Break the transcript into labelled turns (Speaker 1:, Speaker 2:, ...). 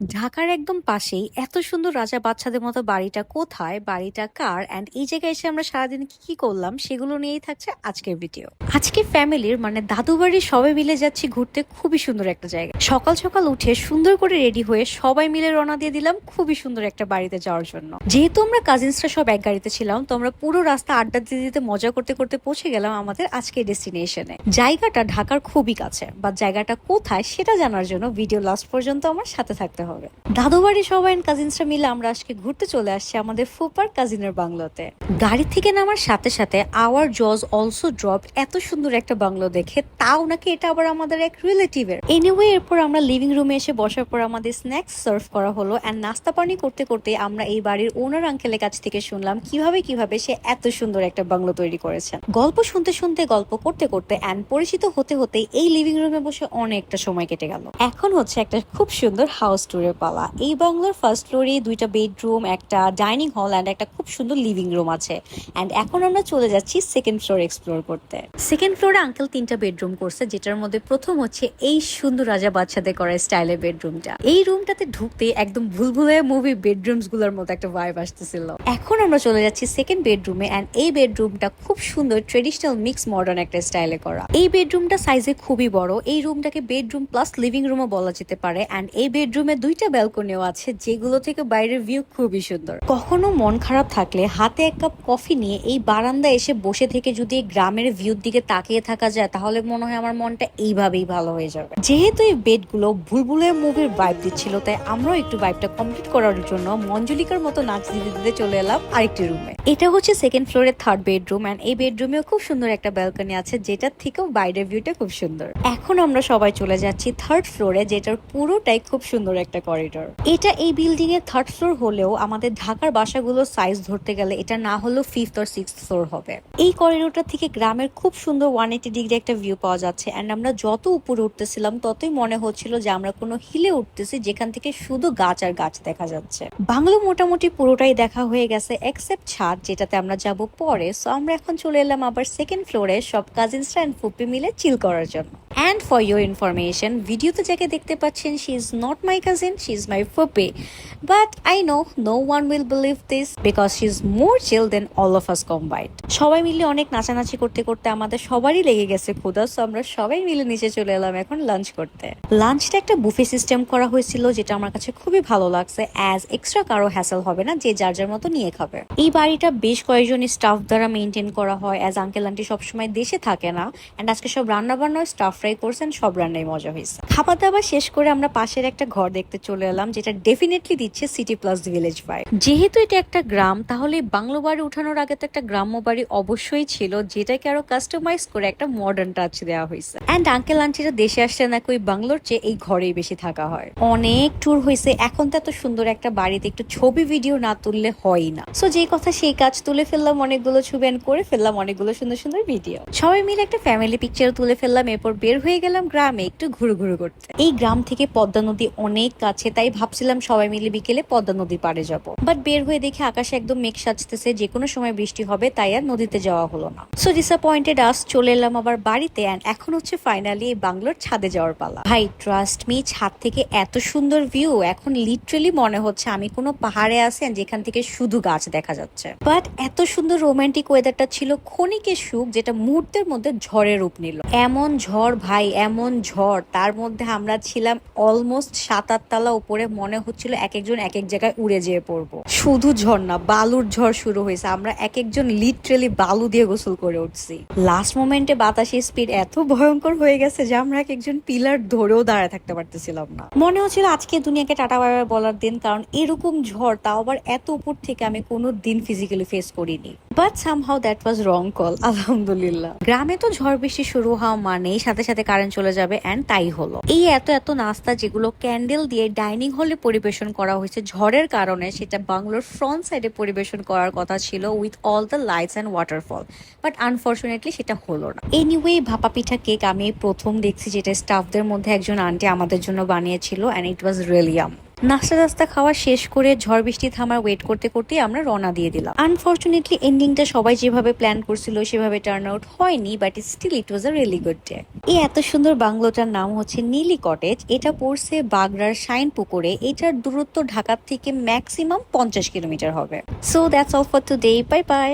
Speaker 1: ঢাকার একদম পাশেই এত সুন্দর রাজা বাচ্চাদের মতো বাড়িটা কোথায়, বাড়িটা কার অ্যান্ড এই জায়গায় এসে আমরা সারাদিন কি কি করলাম, সেগুলো নিয়েই থাকছে আজকের ভিডিও আজকে ফ্যামিলির মানে দাদু বাড়ির সবাই মিলে যাচ্ছি ঘুরতে, খুবই সুন্দর একটা জায়গা সকাল সকাল উঠে সুন্দর করে রেডি হয়ে সবাই মিলে রওনা দিয়ে দিলাম খুবই সুন্দর একটা বাড়িতে যাওয়ার জন্য। যেহেতু আমরা কাজিনসরা সব এক গাড়িতে ছিলাম, তো আমরা পুরো রাস্তা আড্ডা দিতে দিতে মজা করতে করতে পৌঁছে গেলাম আমাদের আজকে ডেস্টিনেশনে জায়গাটা ঢাকার খুবই কাছে বা জায়গাটা কোথায় সেটা জানার জন্য ভিডিও লাস্ট পর্যন্ত আমার সাথে থাকতে হবে। দাদু বাড়ি সবাই কাজিনসরা মিলে আমরা আজকে ঘুরতে চলে আসছি আমাদের ফুপার কাজিনের বাংলোতে। গাড়ি থেকে নামার সাথে সাথে আওয়ার জজ অলসো ড্রপ এত সুন্দর একটা বাংলো দেখে, তাও নাকি এটা আবার আমাদের এক রিলেটিভের এনিওয়ে এরপর আমরা লিভিং রুমে এসে বসার পর আমাদের স্ন্যাক্স সার্ভ করা হলো। অ্যান্ড নাস্তা পানি করতে করতে আমরা এই বাড়ির ওনার আঙ্কেলের কাছ থেকে শুনলাম, কীভাবে কীভাবে সে এত সুন্দর একটা বাংলো তৈরি করেছেন গল্প শুনতে শুনতে, গল্প করতে করতে অ্যান্ড পরিচিত হতে হতে এই লিভিং রুমে বসে অনেকটা সময় কেটে গেল। এখন হচ্ছে একটা খুব সুন্দর হাউস ট্যুরের পালা এই বাংলোর ফার্স্ট ফ্লোরে দুইটা বেডরুম একটা ডাইনিং হল অ্যান্ড একটা খুব সুন্দর লিভিং রুম আছে। অ্যান্ড এখন আমরা চলে যাচ্ছি সেকেন্ড ফ্লোর এক্সপ্লোর করতে। সেকেন্ড ফ্লোরে আঙ্কেল তিনটা বেডরুম করছে, যেটার মধ্যে প্রথম হচ্ছে এই সুন্দর রাজা বাচ্চাদের করা স্টাইলের বেডরুমটা এই রুমটাতে ঢুকতে একদম ভুলভুলে মুভি বেডরুমসগুলোর মতো একটা ভাইব আসতেছিল। এখন আমরা চলে যাচ্ছি সেকেন্ড বেডরুমে অ্যান্ড এই বেডরুমটা খুব সুন্দর ট্রেডিশনাল মিক্স মডার্ন একটা স্টাইলে করা। এই বেডরুমটা সাইজে খুবই বড়, এই রুমটাকে বেডরুম প্লাস লিভিং রুমও বলা যেতে পারে। অ্যান্ড এই বেডরুমে দুইটা ব্যালকনিও আছে, যেগুলো থেকে বাইরের ভিউ খুবই সুন্দর। কখনো মন খারাপ থাকলে হাতে এক কাপ কফি নিয়ে এই বারান্দা এসে বসে থেকে যদি গ্রামের ভিউর দিকে তাকিয়ে থাকা যায়, তাহলে মনে হয় আমার মনটা এইভাবেই ভালো হয়ে যাবে। যেহেতু এই বেডগুলো ভুলভুলের মুভির ভাইব দিচ্ছিল, তাই আমরাও একটু ভাইবটা কমপ্লিট করার জন্য মঞ্জুলিকার মতো নাচ দিতে দিতে চলে এলাম আরেকটি রুমে এটা হচ্ছে সেকেন্ড ফ্লোরের থার্ড বেডরুম অ্যান্ড এই বেডরুমেও খুব সুন্দর একটা ব্যালকনি আছে, যেটার থেকেও বাইরের ভিউটা খুব সুন্দর। এখন আমরা সবাই চলে যাচ্ছি থার্ড ফ্লোরে যেটার পুরোটাই খুব সুন্দর একটা করিডোর এটা এই বিল্ডিং এর থার্ড ফ্লোর হলেও আমাদের ঢাকার বাসাগুলোর সাইজ ধরতে গেলে এটা না হলেও ফিফথ আর সিক্স ফ্লোর হবে। এই করিডোরটা থেকে গ্রামের খুব সুন্দর ওয়ান এইটি ডিগ্রি একটা ভিউ পাওয়া যাচ্ছে অ্যান্ড আমরা যত উপরে উঠতেছিলাম ততই মনে হচ্ছিল যে আমরা কোনো হিলে উঠতেছি যেখান থেকে শুধু গাছ আর গাছ দেখা যাচ্ছে। বাংলো মোটামুটি পুরোটাই দেখা হয়ে গেছে এক্সেপ্ট ছাদ যেটাতে আমরা যাব পরে। সো আমরা এখন চলে এলাম আবার সেকেন্ড ফ্লোরে সব কাজিনসরা অ্যান্ড ফুপি মিলে চিল করার জন্য। অ্যান্ড ফর ইউর ইনফরমেশন ভিডিওতে যাকে দেখতে পাচ্ছেন she is not my cousin she is my ফুপি but I know no one will believe this because she is more chill than all of us combined সবাই মিলে অনেক নাচানাচি করতে করতে আমাদের সবারই লেগে গেছে ক্ষুদা সো আমরা সবাই মিলে নিচে চলে এলাম এখন লাঞ্চ করতে। লাঞ্চটা একটা বুফে সিস্টেম করা হয়েছিল, যেটা আমার কাছে খুবই ভালো লাগছে অ্যাজ এক্সট্রা কারও হ্যাসেল হবে না, যে যার যার মতো নিয়ে খাবে। এই বাড়িটা বেশ কয়েকজন স্টাফ দ্বারা মেনটেন করা হয় অ্যাজ আঙ্কেল আন্টি সবসময় দেশে থাকে না অ্যান্ড আজকে সব রান্না বান্নার স্টাফ ফ্রাই করছেন সব রান্নাই মজা হয়েছে। খাবার দাবার শেষ করে আমরা পাশের একটা ঘর দেখতে চলে এলাম যেটা ডেফিনেটলি দিচ্ছে সিটি প্লাস ভিলেজ ভাই যেহেতু এটা একটা গ্রাম তাহলে বাংলো বাড়ি উঠানোর আগে তো একটা গ্রাম্য বাড়ি অবশ্যই ছিল যেটাকে আরও কাস্টমাইজ করে একটা মডার্ন টাচ দেওয়া হয়েছে। অ্যান্ড আঙ্কেল আন্টিরা দেশে আসলে নাকি ওই বাংলোর চেয়ে এই ঘরেই বেশি থাকা হয়। অনেক ট্যুর হয়েছে এখন তো এত সুন্দর একটা বাড়িতে একটু ছবি ভিডিও না তুললে হয় না। সো যে কথা সেই কাজ তুলে ফেললাম অনেকগুলো ছবি করে ফেললাম অনেকগুলো সুন্দর সুন্দর ভিডিও সবাই মিলে একটা ফ্যামিলি পিকচার তুলে ফেললাম এরপর বের হয়ে গেলাম গ্রামে একটু ঘুরু ঘুরু করতে। এই গ্রাম থেকে পদ্মা নদী অনেক কাছে, তাই ভাবছিলাম সবাই মিলে বিকেলে পদ্মা নদী পাড়ে যাব। বাট বের হয়ে দেখে আকাশে একদম মেঘ সাজতেছে, যে কোনো সময় বৃষ্টি হবে, তাই আর নদীতে যাওয়া হলো না। সো ডিসঅ্যাপয়েন্টেড আস চলে এলাম আবার বাড়িতে অ্যান্ড এখন হচ্ছে ফাইনালি এই বাংলোর ছাদে যাওয়ার পালা। ভাই ট্রাস্ট মি ছাদ থেকে এত সুন্দর ভিউ এখন লিটারেলি মনে হচ্ছে আমি কোনো পাহাড়ে আছি যেখান থেকে শুধু গাছ দেখা যাচ্ছে। বাট এত সুন্দর রোমান্টিক ওয়েদারটা ছিল ক্ষণিকের সুখ, যেটা মুহূর্তের মধ্যে ঝড়ের রূপ নিল। এমন ঝড় ভাই, এমন ঝড়। তার মধ্যে আমরা ছিলাম অলমোস্ট সাত আট তলা উপরে। মনে হচ্ছিল এক একজন এক এক জায়গায় উড়ে যেয়ে পড়ব। শুধু ঝড় না, বালুর ঝড় শুরু হয়েছে। আমরা এক একজন লিটারেলি বালু দিয়ে গোসল করে উঠছি। লাস্ট মোমেন্টে বাতাসের স্পিড এত ভয়ঙ্কর হয়ে গেছে যে আমরা এক একজন পিলার ধরেও দাঁড়ায় থাকতে পারতেছিলাম না। মনে হচ্ছিল আজকে দুনিয়াকে টাটা, বাই বাই বলার দিন, কারণ এরকম ঝড় তাও আবার এত উপর থেকে আমি কোনো দিন ফিজিক্যালি ফেস করিনি। But somehow that was wrong call আলহামদুলিল্লাহ। গ্রামে তো ঝড় বৃষ্টি শুরু হওয়া মানেই সাথে সাথে কারেন্ট চলে যাবে অ্যান্ড তাই হলো। এই এত এত নাস্তা যেগুলো ক্যান্ডেল দিয়ে ডাইনিং হলে পরিবেশন করা হয়েছে, ঝড়ের কারণে সেটা বাংলোর ফ্রন্ট সাইডে পরিবেশন করার কথা ছিল with all the lights and waterfall but unfortunately সেটা হলো না। এনিওয়ে ভাপা পিঠা কেক আমি প্রথম দেখছি যেটা স্টাফদের মধ্যে একজন আন্টি আমাদের জন্য বানিয়েছিল and it was really yum নাস্তা টাস্তা খাওয়া শেষ করে ঝড় বৃষ্টি থামার ওয়েট করতে করতে আমরা রওনা দিয়ে দিলাম। আনফর্চুনেটলি এন্ডিংটা সবাই যেভাবে প্ল্যান করছিল, সেভাবে টার্ন আউট হয়নি but still it was a really good day এই এত সুন্দর বাংলোটার নাম হচ্ছে নীলি কটেজ এটা পড়ছে বাগড়ার শাইন পুকুরে। এটার দূরত্ব ঢাকার থেকে ম্যাক্সিমাম পঞ্চাশ কিলোমিটার হবে। So that's all for today bye bye